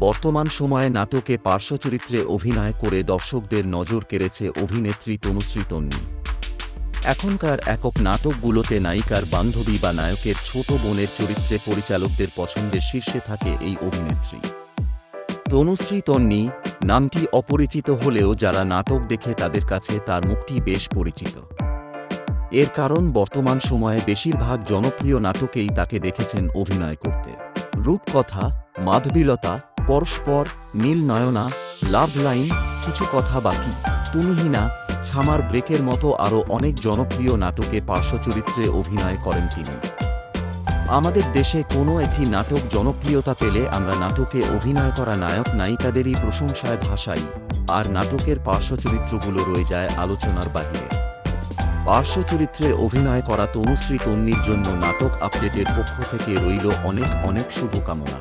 বর্তমান সময়ে নাটকে পার্শ্বচরিত্রে অভিনয় করে দর্শকদের নজর কেড়েছে অভিনেত্রী তনুশ্রী তন্নি। এখনকার একক নাটকগুলোতে নায়িকার বান্ধবী বা নায়কের ছোট বোনের চরিত্রে পরিচালকদের পছন্দের শীর্ষে থাকে এই অভিনেত্রী। তনুশ্রী তন্নি নামটি অপরিচিত হলেও যারা নাটক দেখে তাদের কাছে তার মুখটি বেশ পরিচিত। এর কারণ বর্তমান সময়ে বেশিরভাগ জনপ্রিয় নাটকেই তাকে দেখেছেন অভিনয় করতে। রূপকথা, মাধবীলতা পরস্পর নীল নয়না, লাভ লাইন, কিছু কথা বাকি। তুমিহীনা ছামার ব্রেকের মতো আরও অনেক জনপ্রিয় নাটকে পার্শ্বচরিত্রে অভিনয় করেন তিনি। আমাদের দেশে কোনো একটি নাটক জনপ্রিয়তা পেলে আমরা নাটকে অভিনয় করা নায়ক নায়িকাদেরই প্রশংসায় ভাসাই, আর নাটকের পার্শ্বচরিত্রগুলো রয়ে যায় আলোচনার বাহিরে। পার্শ্বচরিত্রে অভিনয় করা তনুশ্রী তন্নির জন্য নাটক আপডেটের পক্ষ থেকে রইল অনেক অনেক শুভকামনা।